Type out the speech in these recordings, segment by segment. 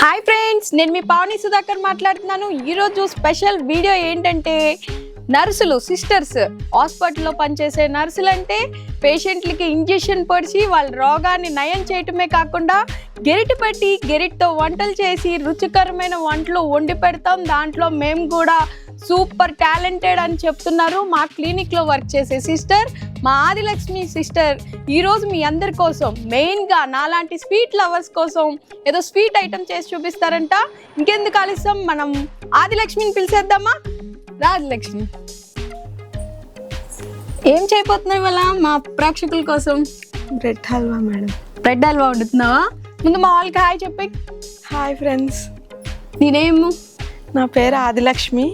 Hi friends నేను మీ పావని సుధాకర్ మాట్లాడుతున్నాను. ఈరోజు స్పెషల్ వీడియో ఏంటంటే నర్సులు సిస్టర్స్ హాస్పిటల్లో పనిచేసే నర్సులు అంటే పేషెంట్లకి ఇంజెక్షన్ పొడిచి వాళ్ళ రోగాన్ని నయం చేయటమే కాకుండా గెరిటి పట్టి గెరిటితో వంటలు చేసి రుచికరమైన వంటలు వండి పెడతాం. దాంట్లో మేము కూడా సూపర్ టాలెంటెడ్ అని చెప్తున్నారు. మా క్లినిక్లో వర్క్ చేసే సిస్టర్ మా ఆదిలక్ష్మి సిస్టర్ ఈరోజు మీ అందరి కోసం మెయిన్గా నాలాంటి స్వీట్ లవర్స్ కోసం ఏదో స్వీట్ ఐటమ్ చేసి చూపిస్తారంట. ఇంకెందుకు ఆలస్యం? మనం ఆదిలక్ష్మిని పిలిచేద్దామా? రా ఆదిలక్ష్మి. ఏం చేయబోతున్నావు ఇవాళ మా ప్రేక్షకుల కోసం? Bread halwa madam bread halwa వండుతున్నావా? ముందు మా వాళ్ళకి హాయ్ చెప్పి. హాయ్ ఫ్రెండ్స్ నేనేము నా పేరు ఆదిలక్ష్మి.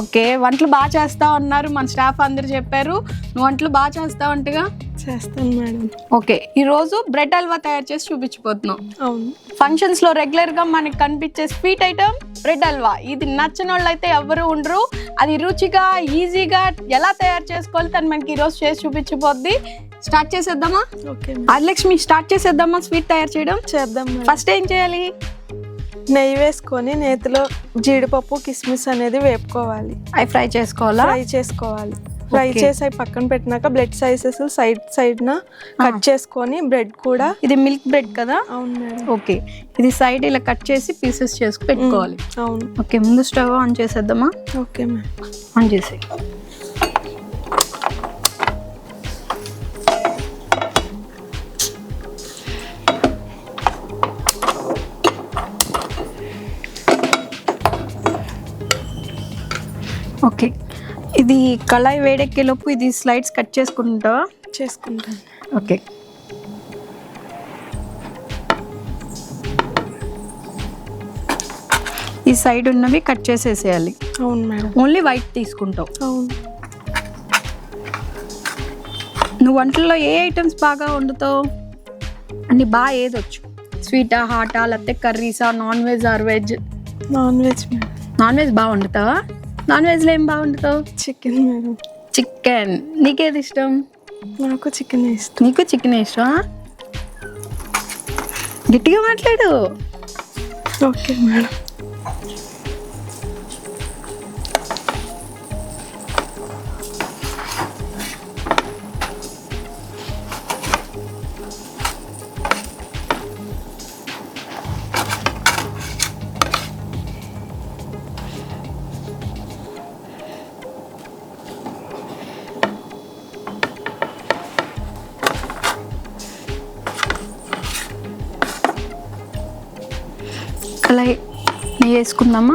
ఓకే వంటలు బాగా చేస్తావు అన్నారు. మన స్టాఫ్ అందరు చెప్పారు. నువ్వు వంటలు బాగా చేస్తావు అంటగా? చేస్తాను మేడం. ఓకే ఈరోజు బ్రెడ్ హల్వా తయారు చేసి చూపించిపోతున్నాం. అవును. ఫంక్షన్స్లో రెగ్యులర్గా మనకి కనిపించే స్వీట్ ఐటమ్ బ్రెడ్ హల్వా. ఇది నచ్చని వాళ్ళు అయితే ఎవరు ఉండరు. అది రుచిగా ఈజీగా ఎలా తయారు చేసుకోవాలి తను మనకి ఈరోజు చేసి చూపించిపోద్ది. స్టార్ట్ చేసేద్దామా? ఓకే. ఆదిలక్ష్మి స్టార్ట్ చేసేద్దామా స్వీట్ తయారు చేయడం? చేద్దాం ఫస్ట్ ఏం చేయాలి? నెయ్యి వేసుకొని నేతిలో జీడిపప్పు కిస్మిస్ అనేది వేపుకోవాలి. అవి ఫ్రై చేసుకోవాలా? ఫ్రై చేసుకోవాలి. ఫ్రై. చేసి అవి పక్కన పెట్టినాక బ్రెడ్ సైజెస్ సైడ్ సైడ్ న కట్ చేసుకొని బ్రెడ్ కూడా ఇది మిల్క్ బ్రెడ్ కదా? అవును మేడం. ఓకే. ఇది సైడ్ ఇలా కట్ చేసి పీసెస్ చేసి పెట్టుకోవాలి. అవును. ఓకే ముందు స్టవ్ ఆన్ చేసేద్దామా? Okay madam. ఆన్ చేసి ఇది కళాయి వేడెక్కేలోపు ఇది స్లైడ్స్ కట్ చేసుకుంటావా చేసుకుంటాను ఓకే. ఈ సైడ్ ఉన్నవి కట్ చేసేసేయాలి. అవును మేడం. ఓన్లీ వైట్ తీసుకుంటావు. అవును. నువ్వు వంటల్లో ఏ ఐటమ్స్ బాగా వండుతావు? అన్ని బాగా ఏదొచ్చు? స్వీటా హాటా లేకపోతే కర్రీసా non veg or veg? Non veg non veg బాగా వండుతావా? నాన్ వెజ్లో ఏం బాగా వండుతావు చికెన్ మేడం. చికెన్. నీకేది ఇష్టం? నాకు చికెన్ ఇష్టం. నీకు చికెన్ ఇష్టమా? గట్టిగా మాట్లాడు. Okay madam. నెయ్యి వేసుకుందామా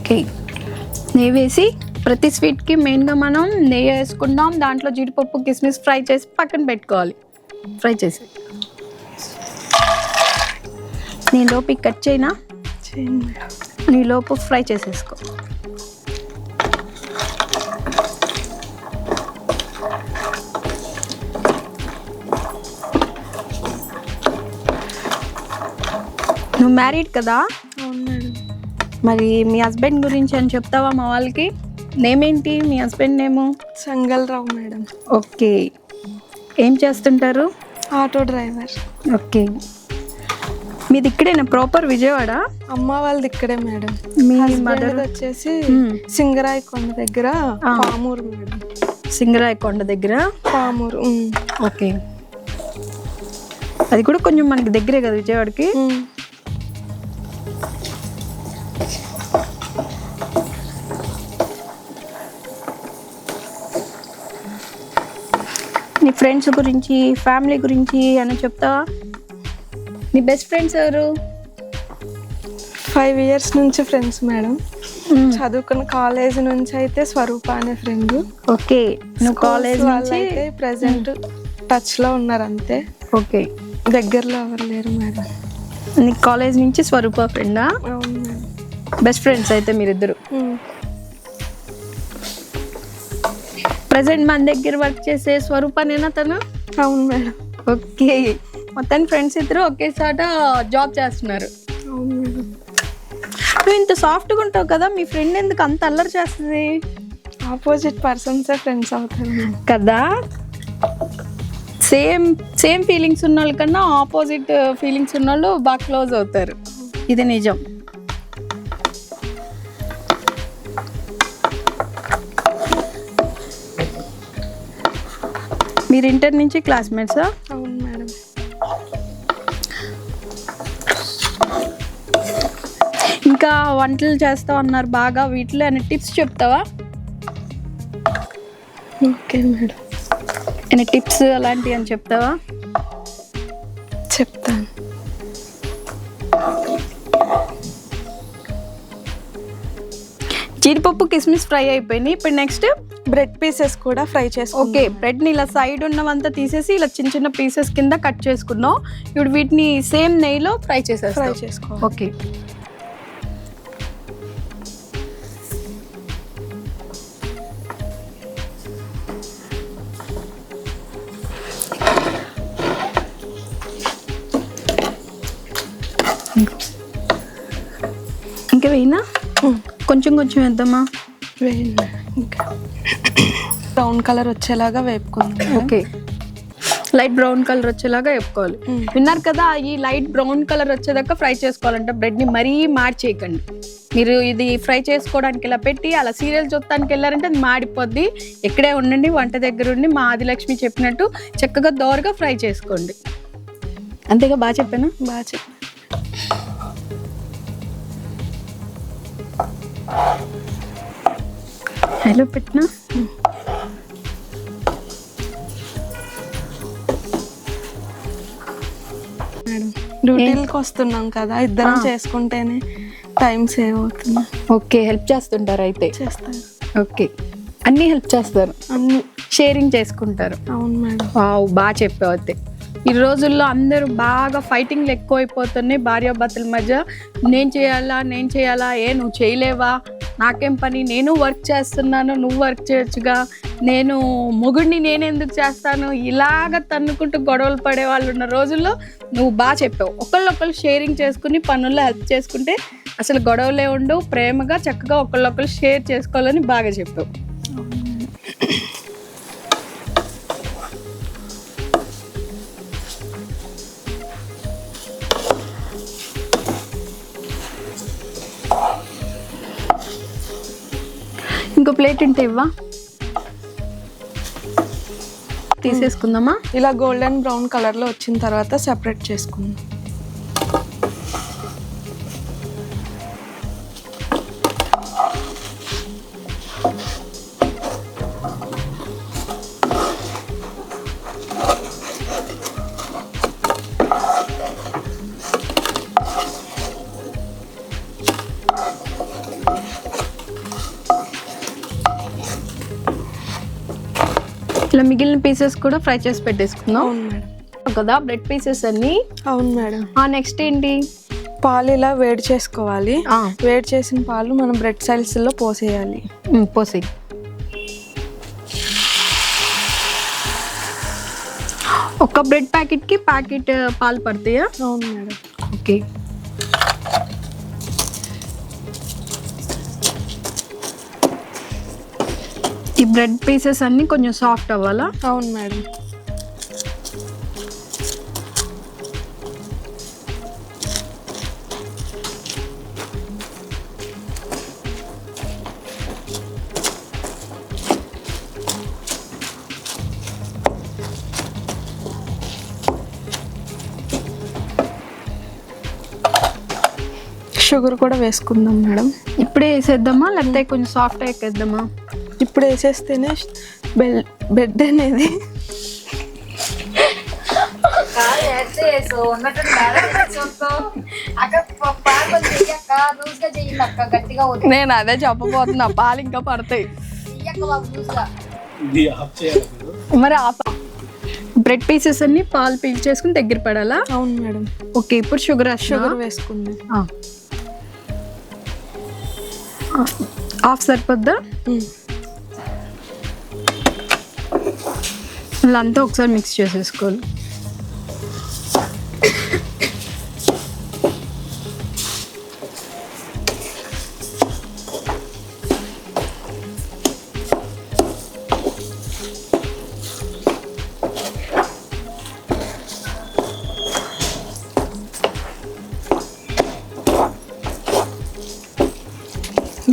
ఓకే. నెయ్యి వేసి ప్రతి స్వీట్కి మెయిన్గా మనం నెయ్యి వేసుకుందాం. దాంట్లో జీడిపప్పు కిస్మిస్ ఫ్రై చేసి పక్కన పెట్టుకోవాలి. ఫ్రై చేసి. నీ లోపు ఈ కట్ చేయనా? చేయండి మేడం నీ లోపు ఫ్రై చేసేసుకో. నువ్వు మ్యారీడ్ కదా? అవును మేడం. మరి మీ హస్బెండ్ గురించి అని చెప్తావా మా వాళ్ళకి? నేమ్ ఏంటి మీ husband name? Sangalrao madam. Okay. ఏం చేస్తుంటారు? Auto driver. ఓకే. మీది ఇక్కడేనా? ప్రాపర్ విజయవాడ? అమ్మ వాళ్ళది ఇక్కడే మేడం. మీ మదర్? వచ్చేసి. సింగరాయి కొండ దగ్గర. పామూరు మేడం. సింగరాయ కొండ దగ్గర? పామూరు. ఓకే. అది కూడా కొంచెం మనకి దగ్గరే కదా విజయవాడకి? నీ ఫ్రెండ్స్ గురించి ఫ్యామిలీ గురించి అని చెప్తావా? నీ బెస్ట్ ఫ్రెండ్స్ ఎవరు? ఫైవ్ ఇయర్స్ నుంచి ఫ్రెండ్స్ మేడం. చదువుకున్న కాలేజ్ నుంచి అయితే స్వరూప అనే ఫ్రెండ్ ఓకే. నువ్వు కాలేజ్ నుంచి ప్రెసెంట్ టచ్లో ఉన్నారు అంతే ఓకే. దగ్గరలో ఎవరు లేరు మేడం. నీ కాలేజ్ నుంచి స్వరూప ఫ్రెండా బెస్ట్ ఫ్రెండ్స్ అయితే మీరిద్దరు. ప్రజెంట్ మన దగ్గర వర్క్ చేసే స్వరూపనేనా తను? అవును మేడం. ఓకే. మొత్తానికి ఫ్రెండ్స్ ఇద్దరు ఒకే చోట జాబ్ చేస్తున్నారు. నువ్వు ఇంత సాఫ్ట్గా ఉంటావు కదా మీ ఫ్రెండ్ ఎందుకు అంత అల్లరి చేస్తుంది? ఆపోజిట్ పర్సన్సే ఫ్రెండ్స్ అవుతారు కదా? సేమ్ సేమ్ ఫీలింగ్స్ ఉన్న వాళ్ళకన్నా ఆపోజిట్ ఫీలింగ్స్ ఉన్న వాళ్ళు బాగా క్లోజ్ అవుతారు. ఇది నిజం. మీరు ఇంటర్ నుంచి క్లాస్మేట్సా? అవును మేడం. ఇంకా వంటలు చేస్తా ఉన్నారు బాగా. వీటిలో అనే టిప్స్ చెప్తావా? Okay madam. ఏమైనా టిప్స్ అలాంటివి అని చెప్తావా? చెప్తాను. జీడిపప్పు కిస్మిస్ ఫ్రై అయిపోయినాయి. ఇప్పుడు నెక్స్ట్ బ్రెడ్ పీసెస్ కూడా ఫ్రై చేసుకో ఓకే బ్రెడ్ని ఇలా సైడ్ ఉన్నవంతా తీసేసి ఇలా చిన్న చిన్న పీసెస్ కింద కట్ చేసుకున్నాం ఇప్పుడు వీటిని సేమ్ నెయ్యిలో ఫ్రై ఫ్రై చేసేస్తాం చేసుకో ఓకే. ఇంకా వేయినా? కొంచెం కొంచెం వేద్దామా? వేయండి ఇంకా. బ్రౌన్ కలర్ వచ్చేలాగా వేపుకుందాం ఓకే. లైట్ బ్రౌన్ కలర్ వచ్చేలాగా వేపుకోవాలి. విన్నారు కదా ఈ లైట్ బ్రౌన్ కలర్ వచ్చేదాకా ఫ్రై చేసుకోవాలంటే బ్రెడ్ని మరీ మార్చేయకండి. మీరు ఇది ఫ్రై చేసుకోవడానికి ఇలా పెట్టి అలా సీరియల్ చూడటానికి వెళ్ళారంటే అది మాడిపోద్ది. ఇక్కడే ఉండండి వంట దగ్గర ఉండి మా ఆదిలక్ష్మి చెప్పినట్టు చక్కగా దోరగా ఫ్రై చేసుకోండి. అంతేగా బాగా చెప్పాను? బాగా చెప్పి హలో పెట్టినా డ్యూటీలకు వస్తున్నాం కదా ఇద్దరం చేసుకుంటేనే టైం సేవ్ అవుతుంది. ఓకే హెల్ప్ చేస్తుంటారు అయితే? చేస్తారు. ఓకే. అన్నీ హెల్ప్ చేస్తారు? అన్ని. షేరింగ్ చేసుకుంటారు? అవును మేడం. వావ్ బాగా చెప్పావు అయితే. ఈ రోజుల్లో అందరూ బాగా ఫైటింగ్లు ఎక్కువైపోతున్నాయి భార్యాభర్తల మధ్య. నేను చేయాలా నేను చేయాలా ఏ నువ్వు చేయలేవా? నాకేం పని? నేను వర్క్ చేస్తున్నాను నువ్వు వర్క్ చేయొచ్చుగా. నేను మొగుడిని నేను ఎందుకు చేస్తాను? ఇలాగ తన్నుకుంటూ గొడవలు పడే వాళ్ళు ఉన్న రోజుల్లో నువ్వు బాగా చెప్పావు. ఒకళ్ళొకళ్ళు షేరింగ్ చేసుకుని పనుల్లో హెల్ప్ చేసుకుంటే అసలు గొడవలే ఉండవు. ప్రేమగా చక్కగా ఒకళ్ళొకళ్ళు షేర్ చేసుకోవాలని బాగా చెప్పావు. ఇంకో ప్లేట్ ఉంటే ఇవ్వా? తీసేసుకుందామా? ఇలా గోల్డెన్ బ్రౌన్ కలర్లో వచ్చిన తర్వాత సెపరేట్ చేసుకుందాం. ఇలా మిగిలిన పీసెస్ కూడా ఫ్రై చేసి పెట్టేసుకుందాం. అవును మేడం. కదా బ్రెడ్ పీసెస్ అన్ని. అవును మేడం. ఆ నెక్స్ట్ ఏంటి? పాలు ఇలా వేడి చేసుకోవాలి. వేడి చేసిన పాలు మనం బ్రెడ్ సైల్స్లో పోసేయాలి. పోసేయ్. ఒక బ్రెడ్ ప్యాకెట్కి ప్యాకెట్ పాలు పడతాయా? అవును మేడం. ఓకే. బ్రెడ్ పీసెస్ అన్ని కొంచెం సాఫ్ట్ అవ్వాలా? అవును మేడం. షుగర్ కూడా వేసుకుందాం మేడం. ఇప్పుడే వేసేద్దామా లేకపోతే కొంచెం సాఫ్ట్ ఎక్కేద్దామా? ఇప్పుడు వేసేస్తేనే బెల్ బెడ్ అనేది. నేను అదే చెప్పబోతున్నా పాలు ఇంకా పడతాయి. మీరు. బ్రెడ్ పీసెస్ అన్ని పాలు పీల్ చేసుకుని దగ్గర పడాలా? అవును మేడం. ఓకే ఇప్పుడు షుగర్ షుగర్ షుగర్ వేసుకుందాం. హాఫ్ సరిపోద్దా? ఇలా అంతా ఒకసారి మిక్స్ చేసేసుకోవాలి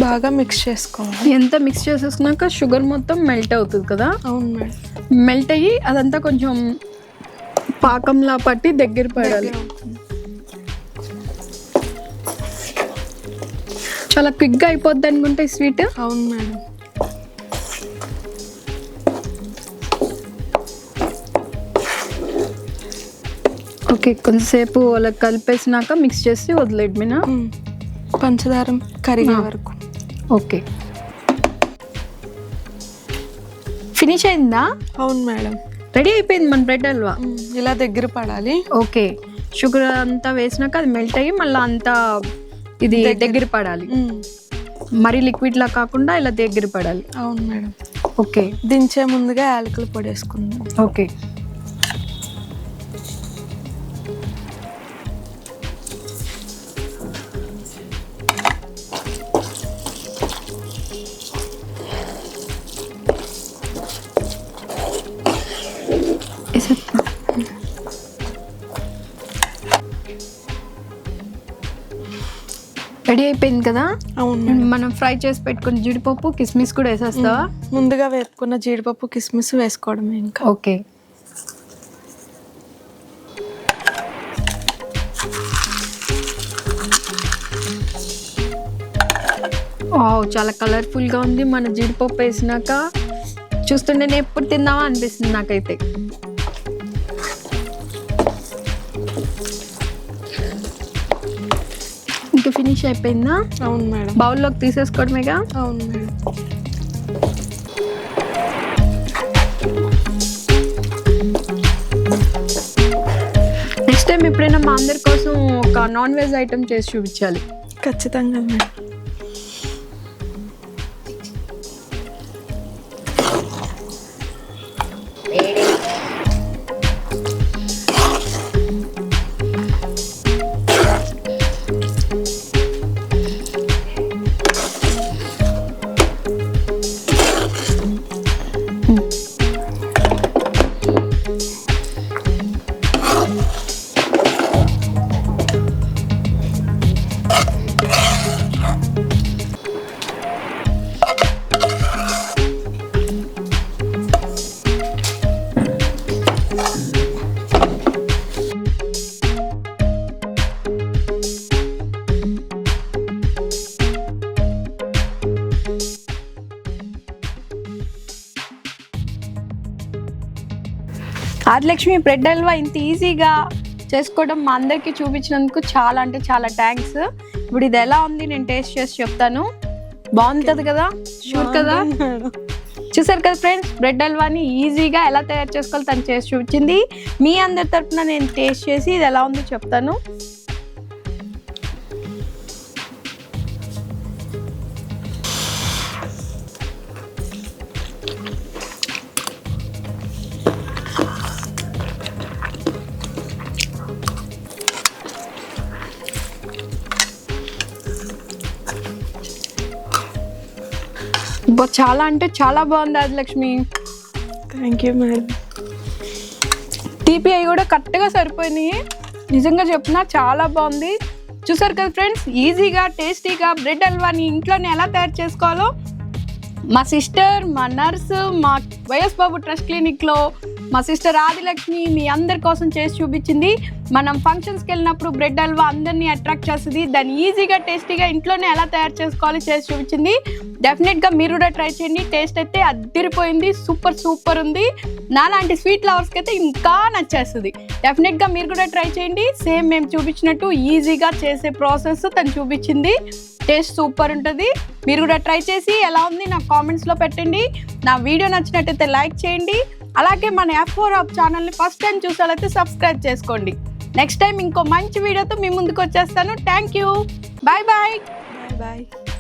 బాగా మిక్స్ చేసుకోవాలి. ఎంత మిక్స్ చేసేసుకున్నాక షుగర్ మొత్తం మెల్ట్ అవుతుంది కదా? అవును మేడం. మెల్ట్ అయ్యి అదంతా కొంచెం పాకంలా పట్టి దగ్గర పడాలి. చాలా క్విక్గా అయిపోద్ది అనుకుంటే స్వీట్ అవును మేడం ఓకే కొంతసేపు అలా కలిపేసినాక మిక్స్ చేసి వదిలేడు మీనా మ్మ్. పంచదార కరిగే. వరకు ఓకే ఫినిష్ అయిందా? అవును మేడం. రెడీ అయిపోయింది మన బ్రెడ్ హల్వా. ఇలా దగ్గర పడాలి. ఓకే. షుగర్ అంతా వేసినాక అది మెల్ట్ అయ్యి మళ్ళీ అంతా ఇది దగ్గర. పడాలి. మరి లిక్విడ్ లా కాకుండా ఇలా దగ్గర పడాలి. అవును మేడం. ఓకే. దించే ముందుగా యాలకులు పొడి వేసుకుందాం. ఓకే. కదా? అవును మనం ఫ్రై చేసి పెట్టుకుని జీడిపప్పు కిస్మిస్ కూడా వేసేస్తావా? ముందుగా వేపుకున్న జీడిపప్పు కిస్మిస్ వేసుకోవడమే ఇంకా. ఓకే. వావ్ చాలా కలర్ఫుల్గా ఉంది మన జీడిపప్పు వేసినాక. చూస్తుంటే నేను ఎప్పుడు తిందామా అనిపిస్తుంది నాకైతే. ఇంకా ఫినిష్ అయిపోయిందా? అవును మేడం. బౌల్లోకి తీసేసుకోవడమేగా అవును మేడం. నెక్స్ట్ టైం ఎప్పుడైనా మా అందరి కోసం ఒక నాన్ వెజ్ ఐటమ్ చేసి చూపించాలి. ఖచ్చితంగా మేడం. ఆదిలక్ష్మి బ్రెడ్ హల్వా ఇంత ఈజీగా చేసుకోవడం మా అందరికీ చూపించినందుకు చాలా అంటే చాలా థ్యాంక్స్. ఇప్పుడు ఇది ఎలా ఉంది నేను టేస్ట్ చేసి చెప్తాను. బాగుంటుంది కదా? షూర్ కదా? చూసారు కదా ఫ్రెండ్స్? బ్రెడ్ హల్వాని ఈజీగా ఎలా తయారు చేసుకోవాలో తను చేసి చూపించింది. మీ అందరి తరపున నేను టేస్ట్ చేసి ఇది ఎలా ఉందో చెప్తాను. అబ్బా, చాలా అంటే చాలా బాగుంది Adilakshmi thank you madam TPI కూడా కరెక్ట్గా సరిపోయినాయి నిజంగా చెప్తున్నా చాలా బాగుంది. చూసారు కదా ఫ్రెండ్స్ ఈజీగా టేస్టీగా బ్రెడ్ హల్వాని ఇంట్లోనే ఎలా తయారు చేసుకోవాలో? మా సిస్టర్ మా నర్స్ మా వైఎస్ బాబు ట్రస్ట్ క్లినిక్లో మా సిస్టర్ ఆదిలక్ష్మి మీ అందరి కోసం చేసి చూపించింది. మనం ఫంక్షన్స్కి వెళ్ళినప్పుడు బ్రెడ్ హల్వా అందరినీ అట్రాక్ట్ చేస్తుంది. దాన్ని ఈజీగా టేస్టీగా ఇంట్లోనే ఎలా తయారు చేసుకోవాలి చేసి చూపించింది. డెఫినెట్గా మీరు కూడా ట్రై చేయండి. టేస్ట్ అయితే అద్దరిపోయింది. సూపర్ సూపర్ ఉంది. నాలాంటి స్వీట్ లవర్స్కి అయితే ఇంకా నచ్చేస్తుంది. డెఫినెట్గా మీరు కూడా ట్రై చేయండి. సేమ్ మేము చూపించినట్టు ఈజీగా చేసే ప్రాసెస్ తను చూపించింది. టేస్ట్ సూపర్ ఉంటుంది. మీరు కూడా ట్రై చేసి ఎలా ఉంది నా కామెంట్స్లో పెట్టండి. నా వీడియో నచ్చినట్టయితే లైక్ చేయండి. అలాగే మన ఎఫ్ ఫోర్ హబ్ ఛానల్ని ఫస్ట్ టైం చూసాలైతే సబ్స్క్రైబ్ చేసుకోండి. నెక్స్ట్ టైం ఇంకో మంచి వీడియోతో మీ ముందుకు వచ్చేస్తాను. Thank you bye bye bye bye